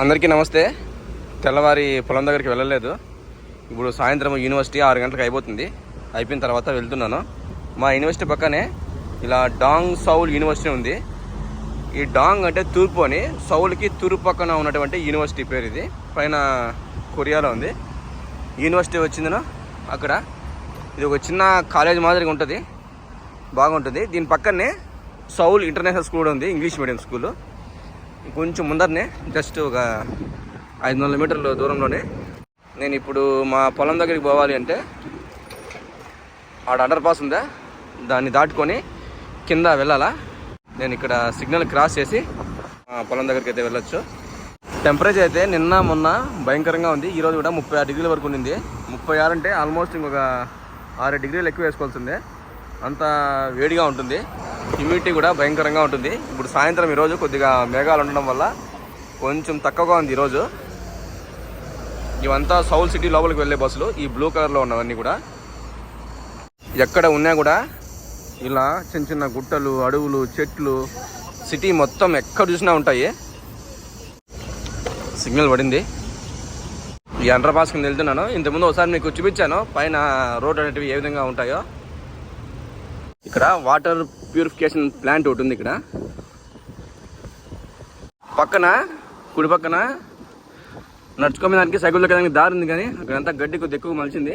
అందరికీ నమస్తే. తెల్లవారి పొలం దగ్గరికి వెళ్ళలేదు. ఇప్పుడు సాయంత్రం యూనివర్సిటీ ఆరు గంటలకు అయిపోతుంది. అయిపోయిన తర్వాత వెళ్తున్నాను. మా యూనివర్సిటీ పక్కనే ఇలా డాంగ్ సౌల్ యూనివర్సిటీ ఉంది. ఈ డాంగ్ అంటే తూర్పు అని సౌల్కి తూర్పు పక్కన ఉన్నటువంటి యూనివర్సిటీ పేరు ఇది. పైన కొరియాలో ఉంది. యూనివర్సిటీ వచ్చిందను అక్కడ. ఇది ఒక చిన్న కాలేజ్ మాదిరిగా ఉంటుంది. బాగుంటుంది. దీని పక్కనే సౌల్ ఇంటర్నేషనల్ స్కూల్ ఉంది ఇంగ్లీష్ మీడియం స్కూలు. కొంచెం ముందరనే జస్ట్ ఒక ఐదు వందల మీటర్ల దూరంలోనే. నేను ఇప్పుడు మా పొలం దగ్గరికి పోవాలి అంటే ఆడ అండర్ పాస్ ఉందా? దాన్ని దాటుకొని కింద వెళ్ళాలా? నేను ఇక్కడ సిగ్నల్ క్రాస్ చేసి పొలం దగ్గరికి అయితే వెళ్ళొచ్చు. టెంపరేచర్ అయితే నిన్న మొన్న భయంకరంగా ఉంది. ఈరోజు కూడా ముప్పై ఆరు డిగ్రీల వరకు ఉండింది. ముప్పై ఆరు అంటే ఆల్మోస్ట్ ఇంకొక ఆరు డిగ్రీలు ఎక్కువ వేసుకోవాల్సిందే. అంత వేడిగా ఉంటుంది. హ్యూమిడిటీ కూడా భయంకరంగా ఉంటుంది. ఇప్పుడు సాయంత్రం ఈరోజు కొద్దిగా మేఘాలు ఉండడం వల్ల కొంచెం తక్కువగా ఉంది ఈరోజు ఇవంతా సౌల్ సిటీ లోపలికి వెళ్ళే బస్సులు ఈ బ్లూ కలర్లో ఉన్నవన్నీ కూడా. ఎక్కడ ఉన్నా కూడా ఇలా చిన్న చిన్న గుట్టలు అడవులు చెట్లు సిటీ మొత్తం ఎక్కడ చూసినా ఉంటాయి. సిగ్నల్ పడింది. ఈ అండర్ పాస్ కింద వెళ్తున్నాను. ఇంతకుముందు ఒకసారి మీకు చూపించాను. పైన రోడ్ అనేటివి ఏ విధంగా ఉంటాయో. ఇక్కడ వాటర్ ప్యూరిఫికేషన్ ప్లాంట్ ఒకటి ఉంది ఇక్కడ. పక్కన కుడి పక్కన నడుచుకోవడానికి సైకిల్ దొక్కడానికి దారి ఉంది కానీ అక్కడంతా గడ్డి కొద్ది ఎక్కువ మలిచింది.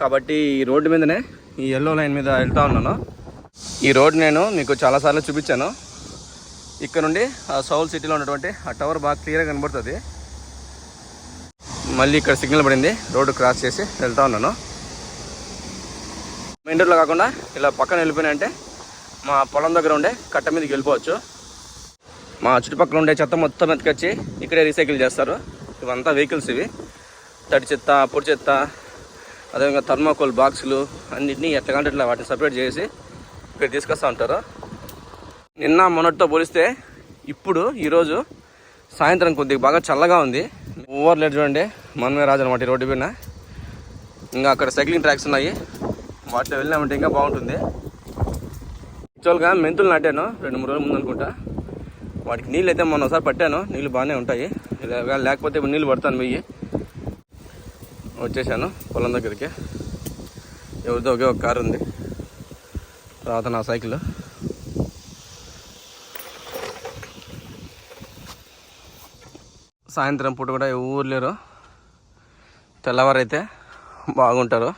కాబట్టి ఈ రోడ్డు మీదనే ఈ ఎల్లో లైన్ మీద వెళ్తూ ఉన్నాను. ఈ రోడ్ నేను మీకు చాలాసార్లు చూపించాను. ఇక్కడ నుండి ఆ సౌల్ సిటీలో ఉన్నటువంటి ఆ టవర్ బాగా క్లియర్గా కనబడుతుంది. మళ్ళీ ఇక్కడ సిగ్నల్ పడింది. రోడ్డు క్రాస్ చేసి వెళ్తూ ఉన్నాను. మెయిన్ రోడ్లో కాకుండా ఇలా పక్కన వెళ్ళిపోయినాయంటే మా పొలం దగ్గర ఉండే కట్ట మీదకి వెళ్ళిపోవచ్చు. మా చుట్టుపక్కల ఉండే చెత్త మొత్తం ఎత్తుకొచ్చి ఇక్కడే రీసైకిల్ చేస్తారు. ఇవంతా వెహికల్స్ ఇవి. తడి చెత్త పొడి చెత్త అదేవిధంగా థర్మాకోల్ బాక్సులు అన్నింటినీ ఎట్లాగంటే ఇట్లా వాటిని సపరేట్ చేసి ఇక్కడ తీసుకొస్తూ ఉంటారు. నిన్న మొన్నటితో పోలిస్తే ఇప్పుడు ఈరోజు సాయంత్రం కొద్దిగా బాగా చల్లగా ఉంది. ఓవర్ లేట్ చూడండి. మనమే రాజు అనమాట ఈ రోడ్డు పైన. ఇంకా అక్కడ సైక్లింగ్ ట్రాక్స్ ఉన్నాయి. వాటిలో వెళ్ళినామంటే ఇంకా బాగుంటుంది. యాక్చువల్గా మెంతులు నాటాను రెండు మూడు రోజుల ముందు అనుకుంటా. వాటికి నీళ్ళు అయితే మొన్న ఒకసారి పట్టాను నీళ్ళు బాగానే ఉంటాయి. లేకపోతే ఇప్పుడు నీళ్ళు పడతాను పోయి. వచ్చేసాను పొలం దగ్గరికి. ఎవరితో ఒకే ఒక కారు ఉంది. తర్వాత నా సైకిల్. సాయంత్రం పూట కూడా ఎవరు లేరు. తెల్లవారైతే బాగుంటారు.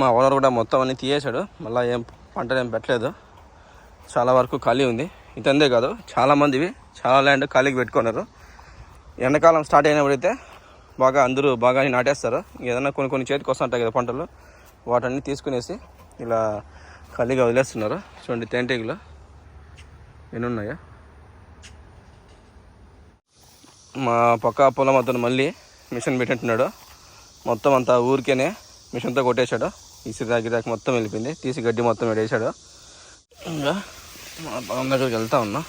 మా ఓనర్ కూడా మొత్తం అన్ని తీయేశాడు మళ్ళీ ఏం పంటలు ఏం పెట్టలేదు. చాలా వరకు ఖాళీ ఉంది. ఇతందే కాదు చాలామందివి చాలా ల్యాండ్ ఖాళీకి పెట్టుకున్నారు. ఎండాకాలం స్టార్ట్ అయినప్పుడైతే బాగా అందరూ బాగా నాటేస్తారు. ఏదైనా కొన్ని కొన్ని చేతికి వస్తుంటాయి కదా పంటలు వాటన్ని తీసుకునేసి ఇలా ఖాళీగా వదిలేస్తున్నారు. చూడండి తేనెటీగలు ఎన్ని ఉన్నాయా మా పక్క పొలం అతను మళ్ళీ మిషన్ పెట్టినట్టున్నాడు మొత్తం అంతా ఊరికేనే మిషన్తో కొట్టేశాడు. ఇసురు దాకి దాకా మొత్తం వెళ్ళిపోయింది. తీసి గడ్డి మొత్తం వేడేశాడు ఇంకా మా పొలం దగ్గరికి వెళ్తా ఉన్నా.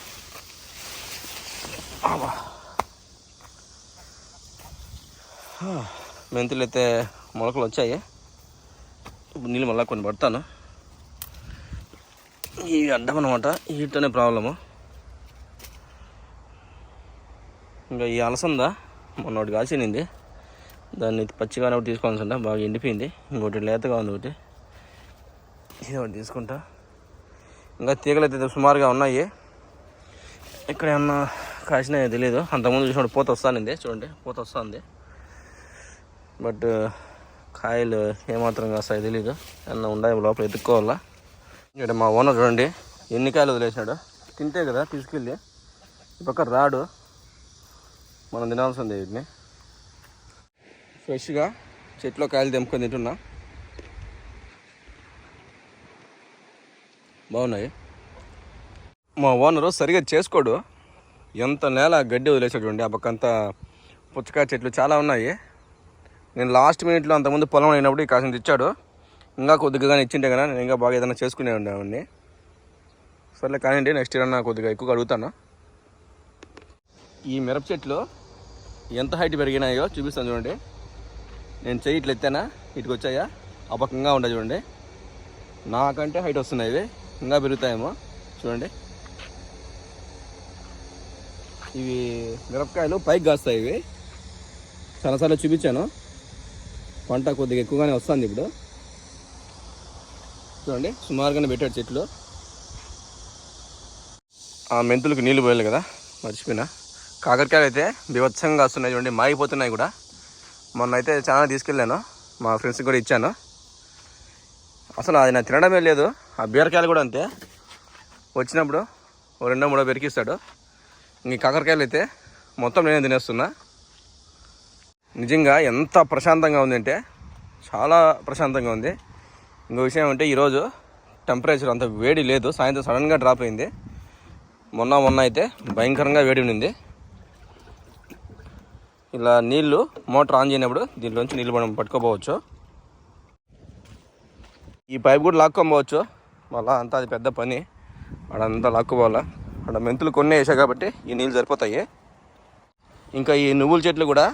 మెంతులు అయితే మొలకలు వచ్చాయి. ఇప్పుడు నీళ్ళు మళ్ళీ కొన్ని పడతాను. ఈ అడ్డం అనమాట వీటితోనే ప్రాబ్లము. ఇంకా ఈ అలసందా మొన్నటి కాల్చినింది దాన్ని పచ్చిగానే ఒకటి తీసుకోవాల్సి ఉంటా బాగా ఎండిపోయింది. ఇంకోటి లేతగా ఉంది ఒకటి. ఇది ఒకటి తీసుకుంటా. ఇంకా తీగలు అయితే సుమారుగా ఉన్నాయి. ఇక్కడ ఏమన్నా కాసినాయో తెలియదు అంతకుముందు చూసినప్పుడు పూత వస్తానింది. చూడండి పూత వస్తుంది. బట్ కాయలు ఏమాత్రం కాస్తాయో తెలియదు ఏమన్నా ఉన్నాయి లోపల ఎత్తుక్కోవాలా? ఇక్కడ మా ఓనర్ చూడండి ఎన్ని కాయలు వదిలేసాడు తింటే కదా తీసుకెళ్ళి. ఈ పక్క రాడు. మనం తినాల్సిందే వీటిని. ఫ్రెష్గా చెట్లో కాయలు తెంపుకొని తింటున్నా. బాగున్నాయి. మా ఓనరు సరిగా చేసుకోడు. ఎంత నేల గడ్డి వదిలేసాడు చూడండి. ఆ పక్కంతా పుచ్చకాయ చెట్లు చాలా ఉన్నాయి. నేను లాస్ట్ మినిట్లో అంతకుముందు పొలం అయినప్పుడు ఈ కాసిన ఇచ్చాడు ఇంకా కొద్దిగా కానీ ఇచ్చింటే కదా నేను ఇంకా బాగా ఏదైనా చేసుకునే ఉండేవాడిని సర్లే కానివ్వండి నెక్స్ట్ ఇయర్ అన్న కొద్దిగా ఎక్కువగా అడుగుతాను. ఈ మిరప చెట్లు ఎంత హైట్ పెరిగినాయో చూపిస్తాను చూడండి. నేను చెయ్యి ఇట్లా ఎత్తానా? ఇటుకు వచ్చాయా? అపకంగా పక్కంగా ఉండదు చూడండి. నాకంటే హైట్ వస్తున్నాయి ఇవి. ఇంకా పెరుగుతాయేమో. చూడండి. ఇవి మిరపకాయలు పైకి కాస్తాయి ఇవి. చాలాసార్లు చూపించాను. పంట కొద్దిగా ఎక్కువగానే వస్తుంది ఇప్పుడు. చూడండి. సుమారుగానే పెట్టాడు చెట్లు. ఆ మెంతులకు నీళ్ళు పోయాలి కదా. మర్చిపోయినా. కాకరకాయలు అయితే బీభత్సంగా వస్తున్నాయి చూడండి. మాగిపోతున్నాయి కూడా. మొన్న అయితే చాలా తీసుకెళ్ళాను. మా ఫ్రెండ్స్కి కూడా ఇచ్చాను. అసలు అది నాకు తినడమే లేదు. ఆ బీరకాయలు కూడా అంతే. వచ్చినప్పుడు ఓ రెండో మూడో పెరికిస్తాడు ఇంక కాకరకాయలు అయితే మొత్తం నేనే తినేస్తున్నా. నిజంగా ఎంత ప్రశాంతంగా ఉందంటే చాలా ప్రశాంతంగా ఉంది. ఇంకో విషయం అంటే ఈరోజు టెంపరేచర్ అంత వేడి లేదు. సాయంత్రం సడన్గా డ్రాప్ అయింది. మొన్న మొన్న అయితే భయంకరంగా వేడి ఉండింది. ఇలా నీళ్ళు మోటార్ ఆన్ చేయనప్పుడు దీంట్లోంచి నీళ్ళు మనం పట్టుకోపోవచ్చు. ఈ పైప్ కూడా లాక్కోపోవచ్చు. మళ్ళీ అంతా అది పెద్ద పని. అడంతా లాక్కోవాలా అక్కడ మెంతులు కొన్ని వేసా కాబట్టి ఈ నీళ్ళు సరిపోతాయి. ఇంకా ఈ నువ్వుల చెట్లు కూడా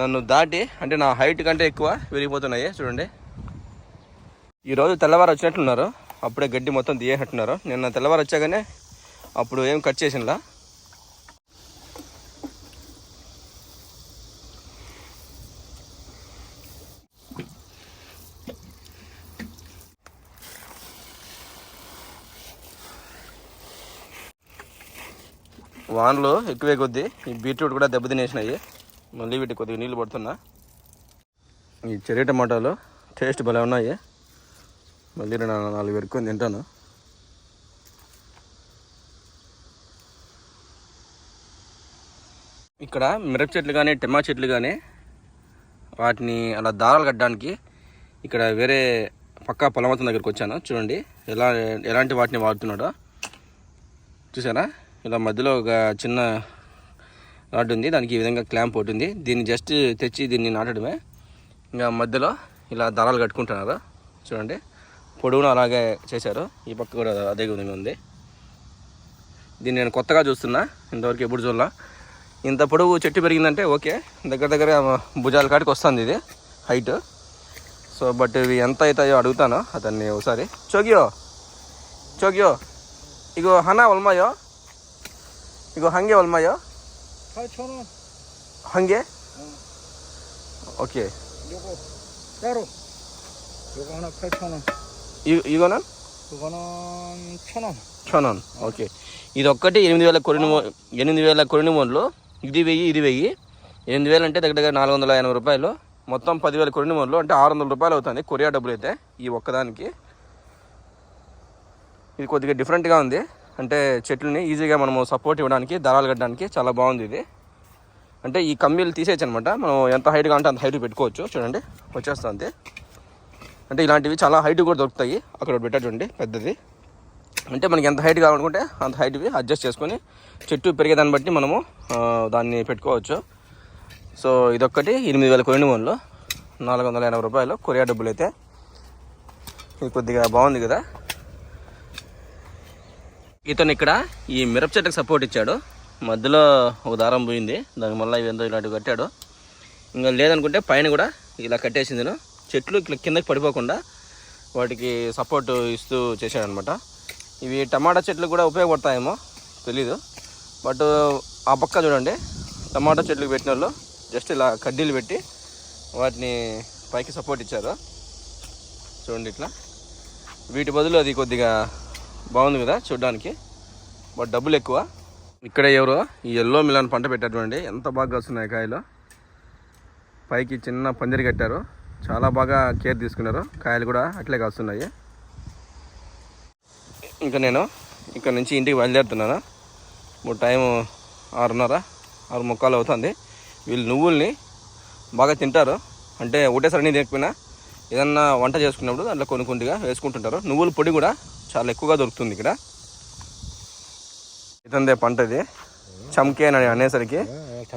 నన్ను దాటి అంటే నా హైట్ కంటే ఎక్కువ విరిగిపోతున్నాయి. చూడండి. ఈరోజు తెల్లవారు వచ్చినట్లున్నారు అప్పుడే గడ్డి మొత్తం తీయేసినట్టున్నారు నిన్న తెల్లవారు వచ్చాగానే అప్పుడు ఏం కట్ చేసినలా? వానలు ఎక్కువే కొద్దీ. ఈ బీట్రూట్ కూడా దెబ్బతినేసినాయి. మళ్ళీ వీటికి కొద్దిగా నీళ్ళు పడుతున్నా. ఈ చెర్రీ టమాటాలు టేస్ట్ భలే ఉన్నాయి. మళ్ళీ నేను నాలుగు పెరుక్కొని తింటాను. ఇక్కడ మిరప చెట్లు కానీ టెమా చెట్లు కానీ వాటిని అలా దారాలు కట్టడానికి ఇక్కడ వేరే పక్కా పొలమతం దగ్గరికి వచ్చాను. చూడండి ఎలా ఎలాంటి వాటిని వాడుతున్నాడో. చూసారా? ఇలా మధ్యలో ఒక చిన్న నాటు ఉంది. దానికి ఈ విధంగా క్లాంప్ ఒకటి ఉంది. దీన్ని జస్ట్ తెచ్చి దీన్ని నాటడమే. ఇంకా మధ్యలో ఇలా దారాలు కట్టుకుంటున్నారు. చూడండి. పొడవును అలాగే చేశారు. ఈ పక్క కూడా అదే విధంగా ఉంది. దీన్ని నేను కొత్తగా చూస్తున్నా. ఇంతవరకు ఎప్పుడు చూడాల. ఇంత పొడవు చెట్టు పెరిగిందంటే ఓకే. దగ్గర దగ్గర భుజాల కాడికి వస్తుంది ఇది. హైట్ సో బట్ ఇవి ఎంత అవుతాయో అడుగుతాను అతన్ని ఒకసారి. చోగియో చోగియో ఇగో హనా ఉల్మాయో 이거 한 개 얼마요? 8,000원. 한 개? 오케이. 요거 따로. 요거 하나 8,000원. 이, 이거는? 그거는 1,000원. 천 원. ఓకే ఇది ఒక్కటి ఎనిమిది వేల కొరిని మో- ఎనిమిది వేల కొరిని మోన్లు ఇది వెయ్యి ఇది వెయ్యి ఎనిమిది వేలు అంటే దగ్గర దగ్గర నాలుగు వందల ఎనభై రూపాయలు మొత్తం పదివేల కొరిని మోన్లు అంటే ఆరు వందల రూపాయలు అవుతుంది కొరియా డబ్బులు అయితే ఈ ఒక్కదానికి ఇది కొద్దిగా డిఫరెంట్గా ఉంది అంటే చెట్లని ఈజీగా మనము సపోర్ట్ ఇవ్వడానికి దారాలు కట్టడానికి చాలా బాగుంది ఇది. అంటే ఈ కమ్మీలు తీసేయచ్చు అనమాట మనం ఎంత హైట్గా అంటే అంత హైట్ పెట్టుకోవచ్చు. చూడండి వచ్చేస్తుంది అంటే ఇలాంటివి చాలా హైట్ కూడా దొరుకుతాయి. అక్కడ ఒకటి పెట్టాడు పెద్దది. అంటే మనకి ఎంత హైట్ కావాలనుకుంటే అంత హైట్వి అడ్జస్ట్ చేసుకొని చెట్టు పెరిగేదాన్ని బట్టి మనము దాన్ని పెట్టుకోవచ్చు. సో ఇదొక్కటి ఎనిమిది వేల కొన్ని వన్లో నాలుగు వందల ఎనభై రూపాయలు. కొరియా డబ్బులు అయితే ఇది కొద్దిగా బాగుంది కదా. ఇతను ఇక్కడ ఈ మిరప చెట్టుకు సపోర్ట్ ఇచ్చాడు. మధ్యలో ఒక దారం పోయింది. దాని మళ్ళీ ఇవేందో ఇలాంటివి కట్టాడు. ఇంకా లేదనుకుంటే పైన కూడా ఇలా కట్టేసింది చెట్లు ఇట్లా కిందకి పడిపోకుండా వాటికి సపోర్ట్ ఇస్తూ చేశాడనమాట. ఇవి టమాటా చెట్లు కూడా ఉపయోగపడతాయేమో తెలీదు. బట్ ఆ పక్క చూడండి. టమాటా చెట్లు పెట్టిన వాళ్ళు జస్ట్ ఇలా కడ్డీలు పెట్టి వాటిని పైకి సపోర్ట్ ఇచ్చారు. చూడండి ఇట్లా. వీటి బదులు అది కొద్దిగా బాగుంది కదా చూడడానికి? బట్ డబ్బులు ఎక్కువ. ఇక్కడ ఎవరో ఈ ఎల్లో మిలాన్ పంట పెట్టారండి ఎంత బాగా వస్తున్నాయి కాయలు. పైకి చిన్న పందిరి కట్టారు. చాలా బాగా కేర్ తీసుకున్నారు. కాయలు కూడా అట్లే కాస్తున్నాయి. ఇంకా నేను ఇక్కడ నుంచి ఇంటికి బయలుదేరుతున్నాను. ఇప్పుడు టైం ఆరున్నర ఆరు ముక్కలు అవుతుంది. వీళ్ళు నువ్వుల్ని బాగా తింటారు. అంటే ఒకటేసారి అన్నీ తినకపోయినా ఏదన్నా వంట చేసుకున్నప్పుడు దాంట్లో కొన్ని కొన్నిగా వేసుకుంటుంటారు. నువ్వుల పొడి కూడా చాలా ఎక్కువగా దొరుకుతుంది ఇక్కడ. ఇతందే పంట ఇది. చమ్కే అని అనేసరికి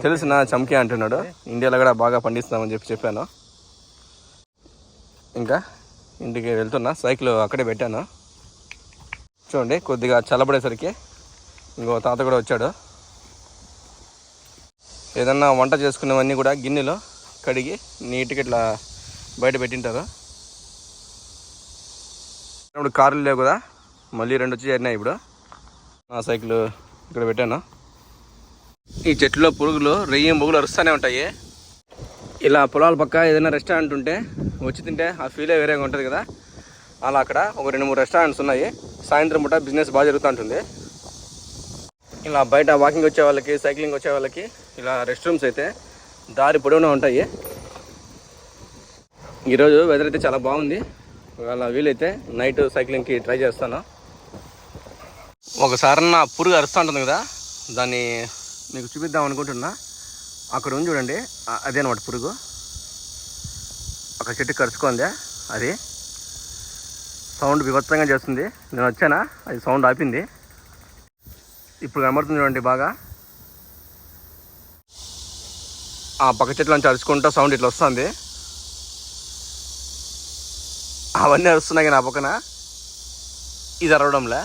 తెలిసిన చమ్కే అంటున్నాడు. ఇండియాలో కూడా బాగా పండిస్తామని చెప్పి చెప్పాను. ఇంకా ఇంటికి వెళ్తున్నా. సైకిల్ అక్కడే పెట్టాను. చూడండి కొద్దిగా చల్లబడేసరికి ఇంకో తాత కూడా వచ్చాడు. ఏదన్నా వంట చేసుకునేవన్నీ కూడా గిన్నెలో కడిగి నీట్గా ఇట్లా బయట పెట్టింటారు. ఇప్పుడు కార్లు లేవు కదా. మళ్ళీ రెండు వచ్చి చేరినాయి ఇప్పుడు. నా సైకిల్ ఇక్కడ పెట్టాను. ఈ చెట్టులో పురుగులు రెయ్యి పురుగులు అరుస్తూనే ఉంటాయి. ఇలా పొలాల పక్క ఏదైనా రెస్టారెంట్ ఉంటే వచ్చి తింటే ఆ ఫీలే వేరేగా ఉంటుంది కదా. అలా అక్కడ ఒక రెండు మూడు రెస్టారెంట్స్ ఉన్నాయి. సాయంత్రం పూట బిజినెస్ బాగా జరుగుతూ ఉంటుంది. ఇలా బయట వాకింగ్ వచ్చే వాళ్ళకి సైక్లింగ్ వచ్చే వాళ్ళకి ఇలా రెస్ట్ రూమ్స్ అయితే దారి పొడవునా ఉంటాయి. ఈరోజు వెదర్ అయితే చాలా బాగుంది. ఒకవేళ వీలైతే నైట్ సైక్లింగ్కి ట్రై చేస్తాను. ఒకసారి నా పురుగు అరుస్తూ ఉంటుంది కదా దాన్ని మీకు చూపిద్దాం అనుకుంటున్నా. అక్కడ ఉంది చూడండి అదే అనమాట పురుగు. అక్కడ చెట్టు కరుచుకోండి అది. సౌండ్ వివత్సంగా చేస్తుంది. నేను వచ్చానా? అది సౌండ్ ఆపింది. ఇప్పుడు కనబడుతుంది చూడండి బాగా. ఆ పక్క చెట్ల నుంచి అరుచుకుంటా సౌండ్ ఇట్లా వస్తుంది. అవన్నీ అరుస్తున్నాయి నా పక్కన. ఇది అరవడంలా.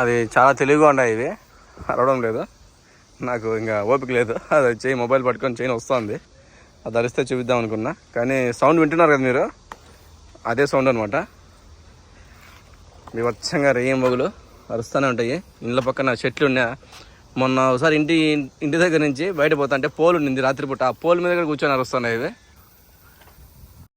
అది చాలా తెలివిగా ఉన్నాయి ఇవి. అరవడం లేదు. నాకు ఇంకా ఓపిక లేదు. అది చేయి మొబైల్ పట్టుకొని చేయని వస్తుంది అది అరిస్తే చూపిద్దాం అనుకున్నా. కానీ సౌండ్ వింటున్నారు కదా మీరు? అదే సౌండ్ అనమాట వివచ్చంగా రేయం మొగులు అరుస్తూనే ఉంటాయి. ఇండ్ల పక్కన చెట్లు ఉన్నా మొన్న ఒకసారి ఇంటి ఇంటి దగ్గర నుంచి బయట పోతా అంటే పోల్ ఉండింది రాత్రిపూట. ఆ పోల్ మీద కూడా కూర్చొని అరుస్తున్నాయి ఇది